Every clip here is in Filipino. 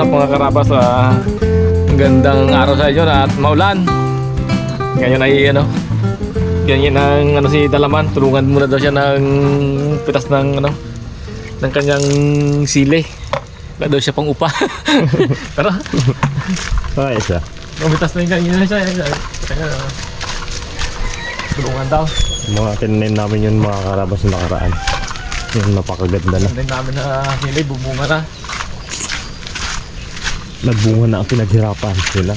Up mga karabas? Ah, gandang araw sa inyo at maulan. Ngayon ay ano, ganyan ang ano si Dalaman. Tulungan muna daw siya ng pitas ng ano, ng kanyang sili. Wala daw siya pang upa. Pero, Ay, isa. mabitas na yung kanina siya. tulungan daw. Mga tinanim namin yun mga karabas na nakaraan. Yung napakaganda na. Hindi namin na sili, bumunga na. Nagbunga na ang pinaghirapan sila.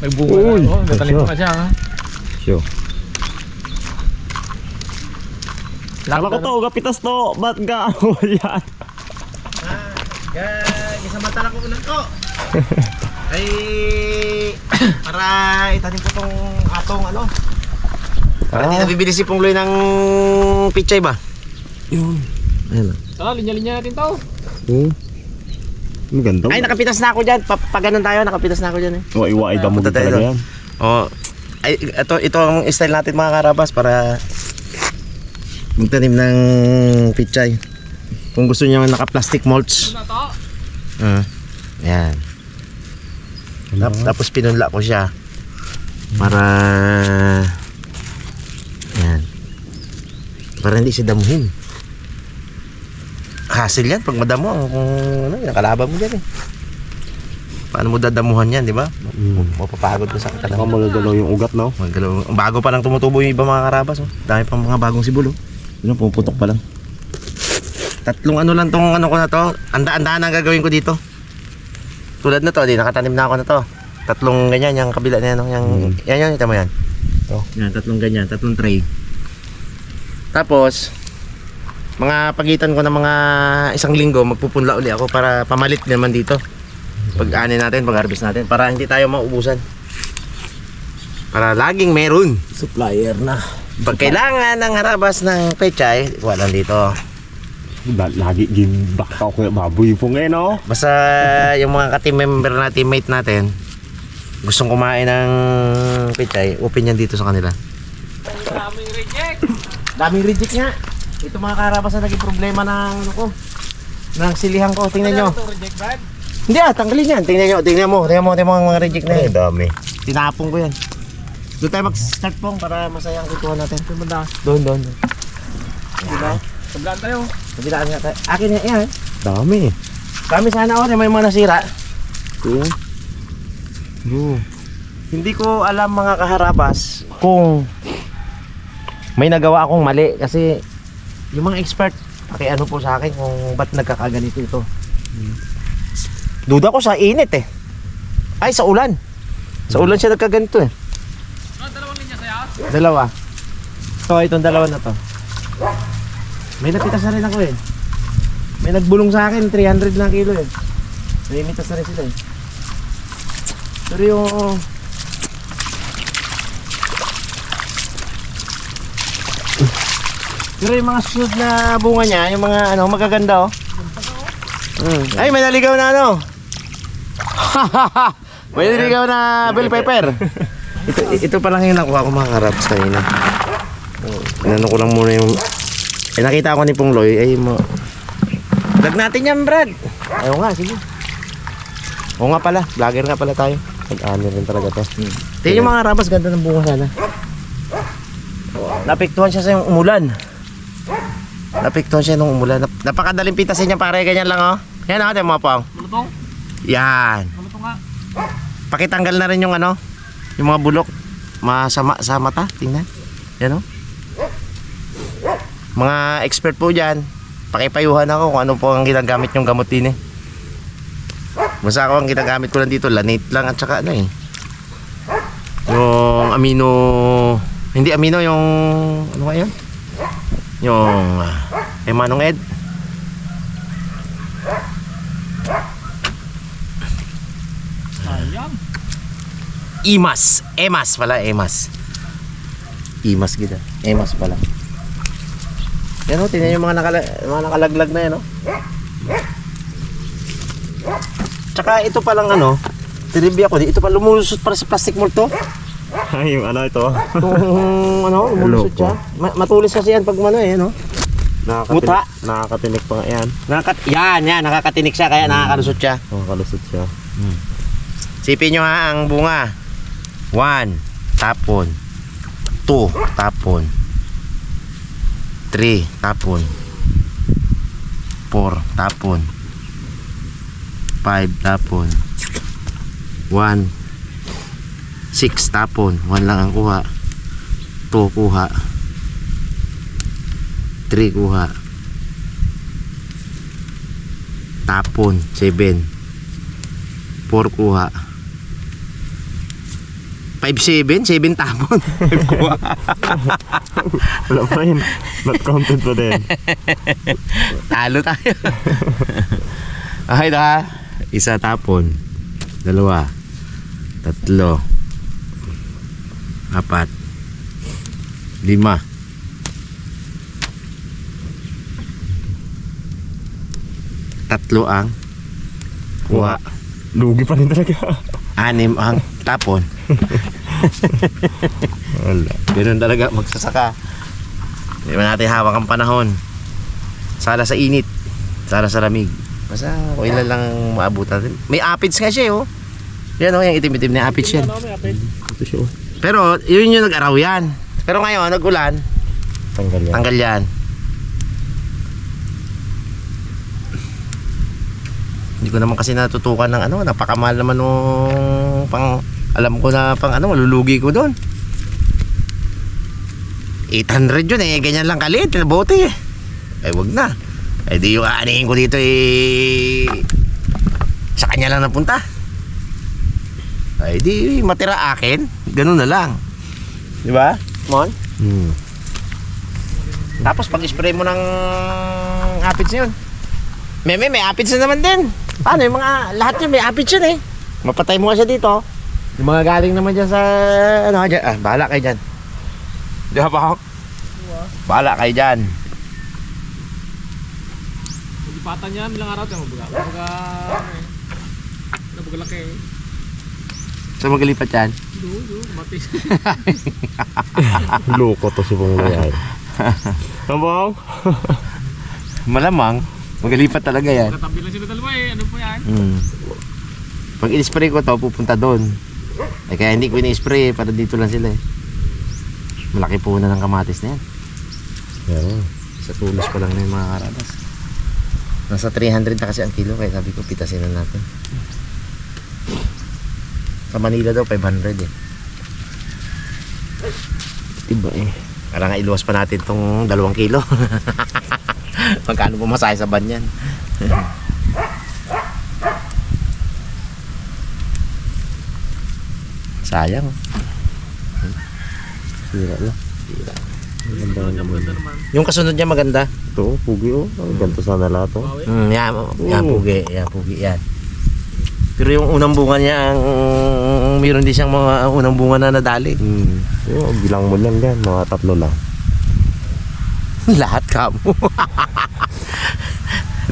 Nagbunga Uy, na. Oh, natanim ito. na siya. Ha? Sure. Kala ko to, kapitas to. Ba't ga ano yan? Kaya isamantala ko ulan ko. Ay para itanim ko tong atong ano. Para hindi Ah. nabibili si Pungloy ng pichay ba? Yun. Ayun. Tara, linya-linya natin to. Oo. Maganda. Ay nakapitas na ako diyan. Pa paganon tayo, nakapitas na ako diyan eh. O, iwa, ay damo Punta tayo talaga yan. Oh. Ay ito ito ang style natin mga karabas para magtanim ng pichay. Kung gusto niyo naka-plastic mulch. Ano to? Ah. Yan. Tap- tapos pinunla ko siya para yan para hindi siya damuhin hassle yan pag madamo ang kung ano yung kalaban mo dyan eh paano mo dadamuhan yan di ba Mm. mapapagod ka sa Baka katawan magagalaw yung ugat, no? Magalaw. bago pa lang tumutubo yung iba mga karabas oh. dami pang mga bagong sibulo Yun, pumuputok pa lang. tatlong ano lang tong ano ko na to anda-andaan ang gagawin ko dito tulad na to di nakatanim na ako na to tatlong ganyan yung kabila na yan no? yung, Mm. yan yan ito mo yan Oh. yan tatlong ganyan tatlong tray tapos mga pagitan ko ng mga isang linggo magpupunla uli ako para pamalit naman dito pag ani natin pag harvest natin para hindi tayo maubusan para laging meron Supplier na. pag kailangan ng harabas ng pechay wala dito La- Lagi gimbak ka kuya baboy po ngayon, no? Basta yung mga ka-team member na teammate natin gustong kumain ng pichay, open yan dito sa kanila. Daming reject. Daming reject nga. Ito mga karabas na naging problema ng ano ko. Ng silihan ko, tingnan nyo. Reject bag. Hindi ah, tanggalin yan. Tingnan nyo, tingnan mo, tingnan mo, tingnan mo ang mga reject na yan. dami. Tinapong ko yan. Doon tayo mag-start pong para masaya ang kutuhan natin. Banda. Doon, doon, doon. Diba? Tablaan tayo. Kabilaan nga tayo. Akin nga yan. Dami. Kami sana ako, may mga nasira. Oo. Hindi ko alam mga kaharabas kung may nagawa akong mali kasi yung mga expert ano po sa akin kung ba't nagkakaganito ito. Duda ko sa init eh. Ay, sa ulan. Sa ulan siya nagkaganito eh. Ah, dalawang linya sa'yo. Dalawa. Ito, itong dalawa na to. May napitas na rin ako eh. May nagbulong sa akin, 300 na kilo eh. May imitas na rin sila eh. Pero yung... Pero yung mga susunod na bunga niya, yung mga ano, magaganda oh. Mm. Ay, may naligaw na ano. may naligaw na bell pepper. ito, ito pa lang yung nakuha ko mga karaps kanina. Inano ko lang muna yung... Eh, nakita ko ni Pungloy, ay mo... Vlog natin yan, Brad. Ayaw nga, sige. Oo nga pala, vlogger nga pala tayo. Ano rin talaga to. Tingnan yung mga rabas, ganda ng bunga sana. Napektuhan siya sa yung umulan. Napektuhan siya nung umulan. Nap- napakadaling pitasin niya pare, ganyan lang oh. Yan oh, mga pang. Malutong. Yan. Malutong nga. Pakitanggal na rin yung ano, yung mga bulok. Masama sa mata, tingnan. Yan oh. Mga expert po dyan, pakipayuhan ako kung ano po ang ginagamit yung gamot din eh. Basta ako ang ginagamit ko lang dito, lanate lang at saka ano eh. Yung amino, hindi amino yung, ano nga yun? Yung, uh, emanong ed. Sayang. Imas. Emas pala, Emas. Imas gida. Emas pala. Yan o, tingnan yung mga, nakala, mga nakalaglag na yan o. Tsaka ito palang ano, tinibya ko, ito pa lumulusot para sa plastic mold to. Ay, yung ano ito. Itong ano, lumulusot siya. Ma- matulis kasi yan pag ano eh, no? Nakakatinik, Muta. nakakatinik pa yan. Nakakat yan, yan, nakakatinik siya kaya nakakalusot siya. Nakakalusot siya. Sipin nyo ha ang bunga. One, tapon. Two, tapon. Three, tapon. Four, tapon. Five, tapon. One, six, tapon. One lang ang kuha. Two, kuha. Three, kuha. Tapon, seven. Four, kuha. 5-7, 7 tapon. Wala pa rin. Not counted pa din. Talo tayo. okay na. Isa tapon. Dalawa. Tatlo. Apat. Lima. Tatlo ang kuha. Lugi pa rin talaga. Anim ang tapon. Wala. Ganun talaga magsasaka. Hindi ba natin hawak ang panahon. Sala sa init. Sala sa lamig. Basta kung ilan lang maabutan. May apids nga siya oh. Yan oh, yung itim-itim na apids yan. Ito siya. oh. Pero yun yung nag-araw yan. Pero ngayon, nag-ulan, Tanggal yan. tanggal yan. Hindi ko naman kasi natutukan ng ano, napakamahal naman nung pang alam ko na pang ano, malulugi ko doon. 800 yun eh, ganyan lang kalit, na bote eh. Eh wag na. Eh di yung aanihin ko dito eh sa kanya lang napunta. Ay di matira akin, ganun na lang. Di ba? Mon? Hmm. Tapos pag spray mo ng aphids yun. May may, may aphids na naman din. Paano yung mga, lahat yun may aphids yun eh. Mapatay mo nga siya dito. Yung mga galing naman dyan sa, ano dyan, ah, bahala kayo dyan. Di ba pa Bahala kayo dyan. Lipatan niya, bilang araw tayo mabuga. Mabuga, ano eh. Eh. Saan magalipat yan? Loko to si Pong Loy. Tabang. Malamang, magalipat talaga yan. Katabi lang sila dalawa eh. Ano po yan? Hmm. Pag in-spray ko to, pupunta doon. Eh, kaya hindi ko in-spray, para dito lang sila eh. Malaki po na ng kamatis na yan. Yan. Sa tulos pa lang na yung mga karabas. Nasa 300 na kasi ang kilo kaya sabi ko pitasin na natin. Sa Manila daw 500 eh. Diba eh. Kaya nga iluwas pa natin tong 2 kilo. Magkano pumasahe sa van yan? Sayang. Sira lang. Maganda Ang naman. Yung kasunod niya maganda. Ito, pugi oh. Ang ganito sana lahat oh. Mm, yan, yan pugi, yan pugi yan. Pero yung unang bunga niya, ang meron din siyang mga unang bunga na nadali. Hmm. Yung bilang mo lang yan. Mga tatlo lang. Lahat ka mo.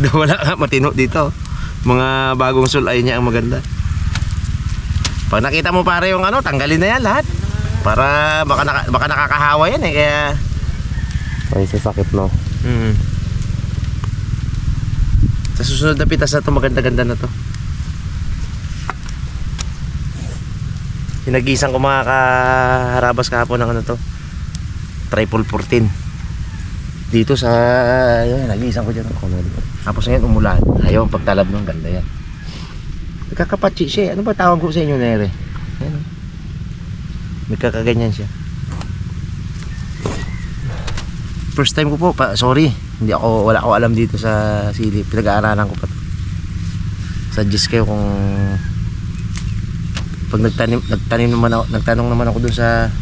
Wala nga matino dito. Mga bagong sulay niya ang maganda. Pag nakita mo pare yung ano, tanggalin na yan lahat. Para baka, naka, baka nakakahawa yan eh. Kaya, Ay, sasakit no. hmm. Sa susunod na pitas na to, maganda-ganda na to. Hinagisan ko mga kaharabas kahapon ng ano to. Triple 14. Dito sa, yun, nagisan ko. Ako na dito. Tapos ngayon umulan. Ang pagtalab ng ganda yan. Nagkakapatsi siya. eh. Ano ba tawag ko sa inyo, Nere? Yan. oh. May kakaganyan siya. First time ko po, pa, sorry. Hindi ako, wala ako alam dito sa sili. Pinag-aaralan ko pa. Suggest kayo kung pag nagtanim, nagtanim naman ako, nagtanong naman ako dun sa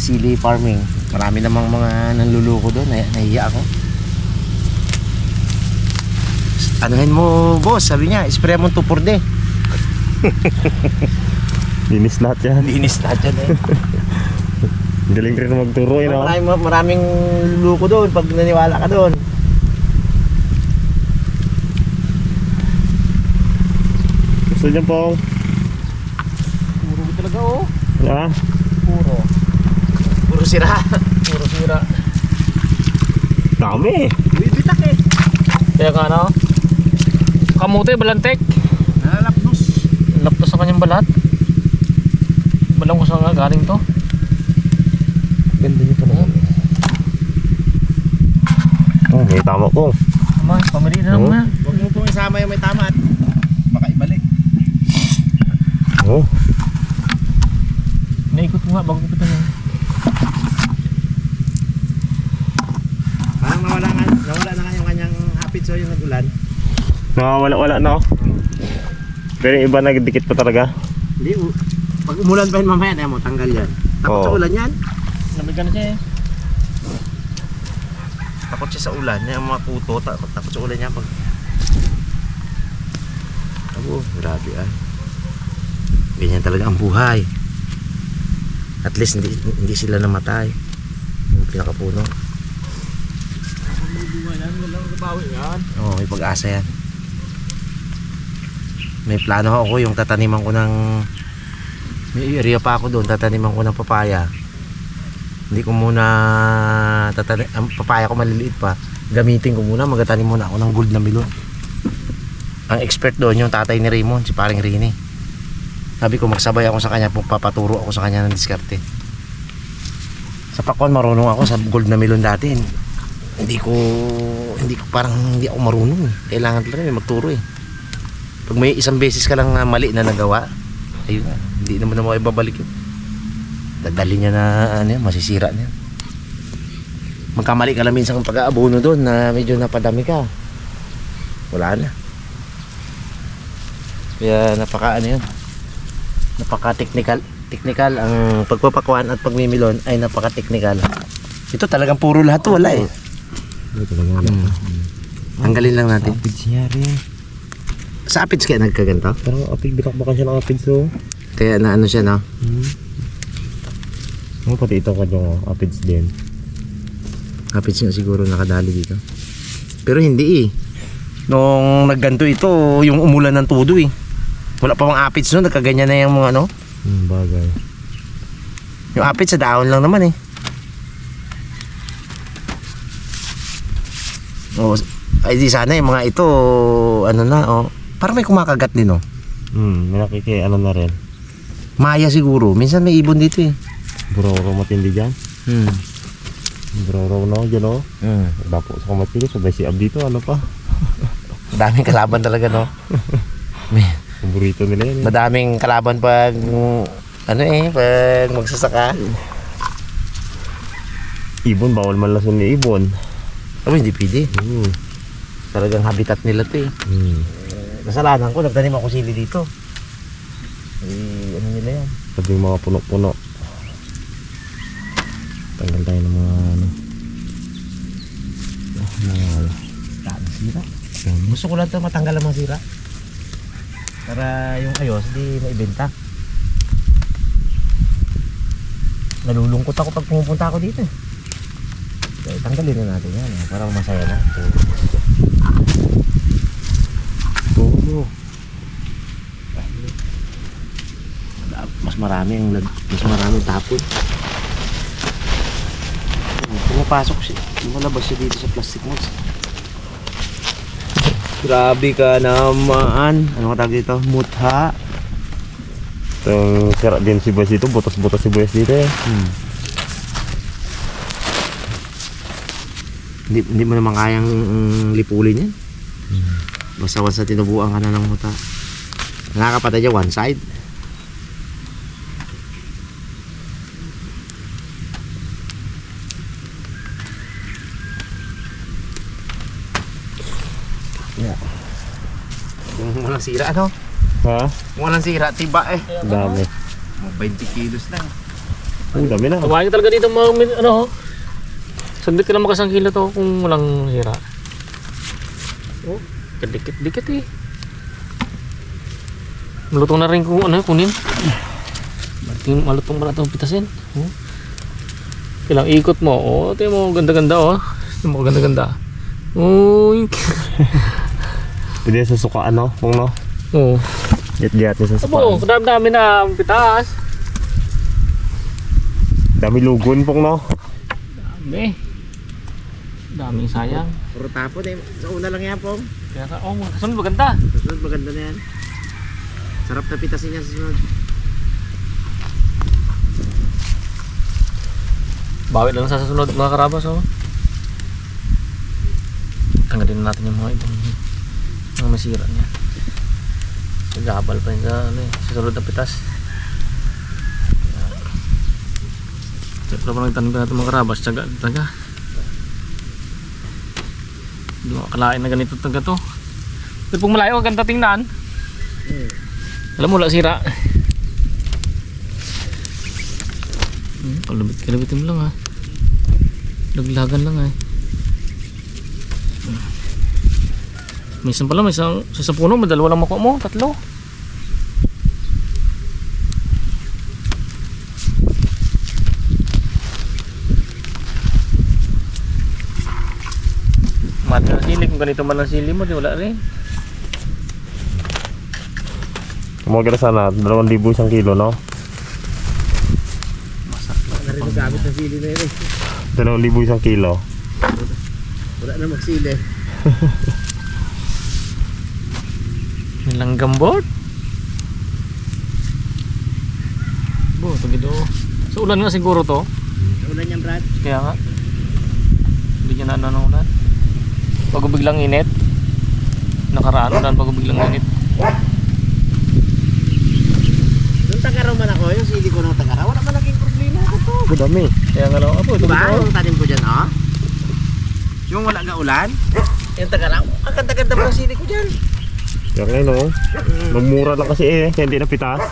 sili farming. Marami namang mga nanluluko doon. Nah, nahiya ako. Anuhin mo, boss. Sabi niya, spray mo 2,4-D. Linis lahat yan. Linis na dyan eh. Galing rin magturo eh no. Maraming, maraming luluko doon pag naniwala ka doon. Gusto niya Pong. Talaga oh. Ah, Puro. Puro sira. Puro sira. Dami. Bibitak eh. Kaya nga ano? Kamote, balantek. Nalalapnos. Laptos sa kanyang balat. Balang ko sa nga galing to. Ganda niyo pala. Oh, may tama ko. Ama, pamili na Oo. naman. Huwag mo pong isama yung may tama at baka ibalik. Oh, Naikot ko nga bago ko pitan yun. Parang nawala, nga, nawala na nga yung kanyang hapit so yung nagulan. nakawala-wala na oh. Pero yung iba nagdikit pa talaga. Hindi, pag umulan pa yun mamaya, na mo, tanggal yan. Takot sa Oo. ulan yan. Nabigyan na siya eh. Takot siya sa ulan. Yung mga kuto, takot, takot sa ulan yan. Pag... Abo, grabe ah. Ganyan talaga ang buhay. At least hindi, hindi sila namatay. Yung pinakapuno. Oo, may pag-asa yan. May plano ako yung tataniman ko ng may area pa ako doon, tataniman ko ng papaya. Hindi ko muna tatanim, ang papaya ko maliliit pa. Gamitin ko muna, magtatanim muna ako ng gold na melon. Ang expert doon yung tatay ni Raymond, si paring Rini. Sabi ko magsabay ako sa kanya, papaturo ako sa kanya ng diskarte. Sa pakwan marunong ako sa gold na melon dati. Hindi ko hindi ko parang hindi ako marunong. Kailangan talaga may magturo eh. Pag may isang beses ka lang mali na nagawa, ayun na, hindi naman na mo ibabalik yun. Dadali niya na ano yan, masisira niya. Magkamali ka lang minsan pag-aabono doon na medyo napadami ka. Wala na. Kaya napaka ano yun. Napaka technical ang pagpapakuan at pagmimilon ay napaka technical. Ito talagang puro lahat to wala eh. Wala. Tanggalin lang natin. Apids niya rin. Sa apids kaya nagkaganto? Parang apig, binakbakan siya ng apids oh. Kaya na ano siya no? Hmm. Oh, pati ito kanyang apids din. Apids nga siguro nakadali dito. Pero hindi eh. Nung nagganto ito, yung umulan ng todo eh. Wala pa mga apids no, nagkaganyan na yung mga ano. Hmm, bagay. Yung apids sa dahon lang naman eh. Oh, ay di sana yung mga ito, ano na, oh. Parang may kumakagat din oh. Hmm, may nakiki, ano na rin. Maya siguro. Minsan may ibon dito eh. Buraw-raw matindi dyan. Hmm. Buraw-raw na ako dyan oh. Hmm. Dapo sa kamatili, sabay si Ab dito, ano pa? Daming kalaban talaga no. May, Paborito nila yan eh. madaming kalaban pag ano eh, pag magsasaka. Ibon, bawal man lason ni Ibon. Oh, hindi pwede. Hmm. Talagang habitat nila to eh. Hmm. Kasalanan ko, nagtanim ako sili dito. Eh, ano nila yan? Sabi yung mga puno-puno. Tanggal tayo ng mga ano. Ah, mga sira. Gusto ko lang ito matanggal ang mga sira. Para yung ayos, di maibenta. Nalulungkot ako pag pumupunta ako dito. eh. Kaya tanggalin na natin yan. eh, Para masaya na. Tulo. Mas marami ang lag, mas marami tapon. Pumapasok siya. Lumalabas siya dito sa plastic mods. Grabe ka naman. Ano ka tawag dito? Mutha. Itong sira din si Boys dito, butas-butas si Boys dito eh. Hmm. Hindi, hindi mo naman kayang mm, lipulin yan. Basta once na tinubuan ka na ng muta. Nakakapatay dyan, one side. Yeah. Yung walang sira, ano? Ha? Walang sira, tiba eh. Dami. Mga 20 kilos lang. Oh, dami na. Kumain talaga dito mga ano. oh. Saglit ka lang makasang kilo to kung walang hira. Oh, kadikit-dikit eh. Malutong na rin kung ano kunin. Malutong, malutong pala itong pitasin. Oh. Kailang ikot mo. Oh, tingnan mo ganda-ganda oh. Tingnan mo ganda-ganda. Uy. Pwede sa suka ano, kung no. Oh. Get-get sa Abo, suka. kadami na ang pitas. Dami lugon pong no. Dami. Daming sayang. Puro tapon eh. Sa una lang yan po. Kaya ka, oh, kasunod maganda. Susunod maganda na yan. Sarap na pitasin yan sa sunod. Bawi na lang sa susunod mga karabas oh. Tanggalin na natin yung mga ibang masira niya. Nagabal pa yun sa ano eh, sa sunod na pitas. Pero pa nagtanim pa natin mga karabas, tsaga, taga. Hindi mo akalain na ganito taga to. Pero pag malayo, ganda tingnan. Hmm. Alam mo, wala sira. Hmm, kalabit, kalabitin mo lang ha. Laglagan lang ha. Hmm. Minsan pala, may isang, sa isang puno, may dalawa lang makuha mo, tatlo. Mati na sili, kung ganito man ang sili mo, di wala rin. Kumagala sana, 2,000 isang kilo, no? Rin gamit ng sili na yun eh. 2,000 isang kilo. Wala na magsili. Nilang gambot. Bo, ito gito. Sa ulan nga siguro to. Ulan yan Brad. Kaya nga. Hindi niya na ano ng ulan. Bago biglang init. Nakaraan ulan bago biglang init. Nung tagaraw man ako, yung sili ko nung tagaraw, wala man naging problema ako to. Madami. Kaya nga lang, apo, ito Diba? gito. Yung tanim ko dyan, oh. Yung wala nga ulan. Yung tagaraw, ang ganda-ganda mo ng sili ko dyan. Yan ngayon, no? Nagmura lang kasi eh, kaya hindi napitas.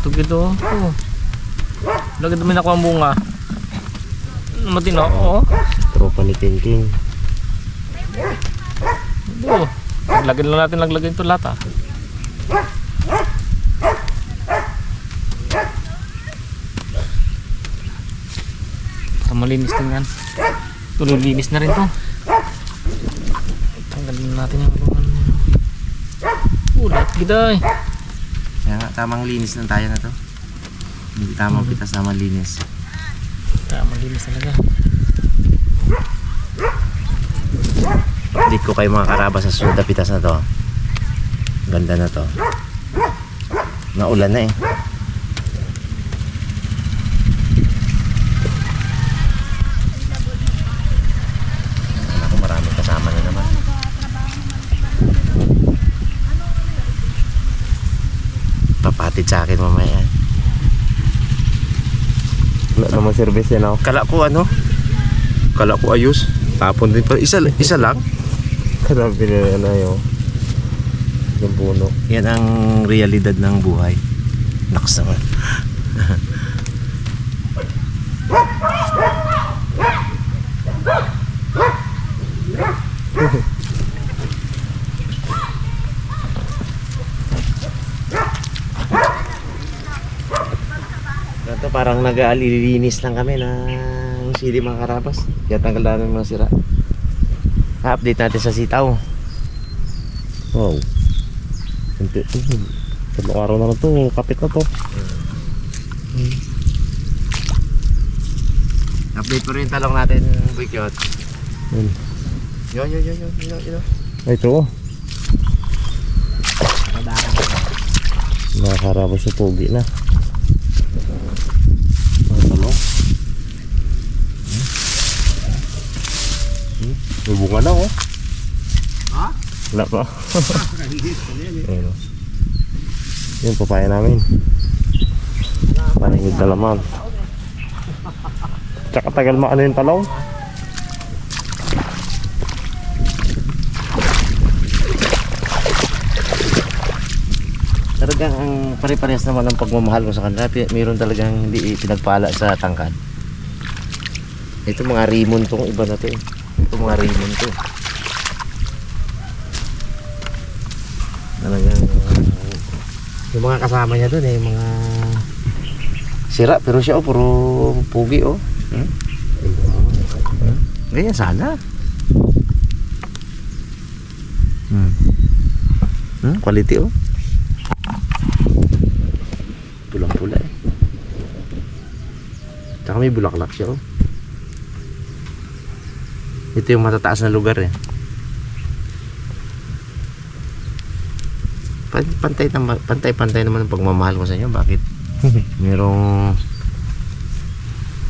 Ito gito. Oh. Lagi dumi na ang bunga. Matino, oo. Tropa ni King King. Oh. Lagyan lang natin laglagay ito lahat ah. Malinis din yan. Tuloy linis na rin to. Natin yung mga Ulat gida eh. Kaya nga, tamang linis lang tayo na to. Hindi tamang pitas na malinis. Kaya malinis talaga. Update ko kayo mga karaba sa sunod na pitas na to. Ganda na to. Naulan na eh. Ako maraming kasama na naman. Papatid sa akin mamaya. Wala naman service yan, no? Kala ko ano? Kala ko ayos. Tapon din pa. Isa, isa lang. Kadabi na ano yun. Yung puno. Yan ang realidad ng buhay. Naks naman. Ito parang nag-alilinis lang kami ng sili mga karabas. Kaya tanggal namin mga sira. update natin sa sitaw. Wow. Hindi. Hmm. Tatlong araw na lang to. Kapit na to. Update ko rin yung talong natin, Buikyot. Yun. Yun, yun, yun, yun, yun, yun. Ay, ito. Nakakarabas yung pogi na. Mga talong. Hmm. Hmm. May bunga na, oh. Ha? Wala pa. Ayun, oh. Yung papaya namin. Parang yung dalaman. Tsaka tagal maano yung talong. Talagang ang pare-parehas naman ang pagmamahal ko sa kanila. Mayroon talagang hindi pinagpala sa tangkad. Ito mga rimon tong iba na to eh. Ito mga rimon to. Talagang uh, yung mga kasama niya doon eh, yung mga sira pero siya oh, puro pugi oh. Hmm? Hmm? Ganyan sana. Hmm. Hmm, quality oh. Pulang-pula eh. Tsaka may bulaklak siya oh. Ito yung matataas na lugar eh. Pan- Pantay naman, pantay-pantay naman ang pagmamahal ko sa inyo. Bakit? Merong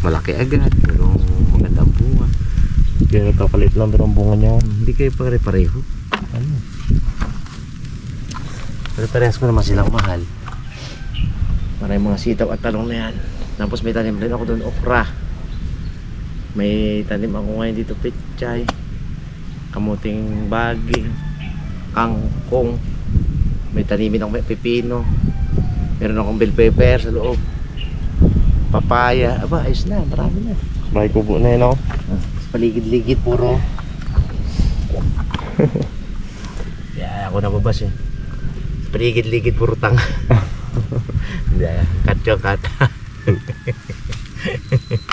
malaki agad, merong magandang bunga. Kaya nagkakalit lang pero ang bunga niya. Hindi kayo pare-pareho. Ano? Pare-parehas ko naman silang mahal. Maraming mga sitaw at talong na yan. Tapos may tanim din ako doon, okra. May tanim ako ngayon dito, pechay. Kamuting baging. Kangkong. May tanimin ako may pepino. Meron akong bell pepper sa loob. Papaya. Aba, ayos na. Marami na. Bahay kubo na yun oh. Paligid-ligid puro. yeah, ako nababas eh. Paligid-ligid puro. Hindi, cut yung cut.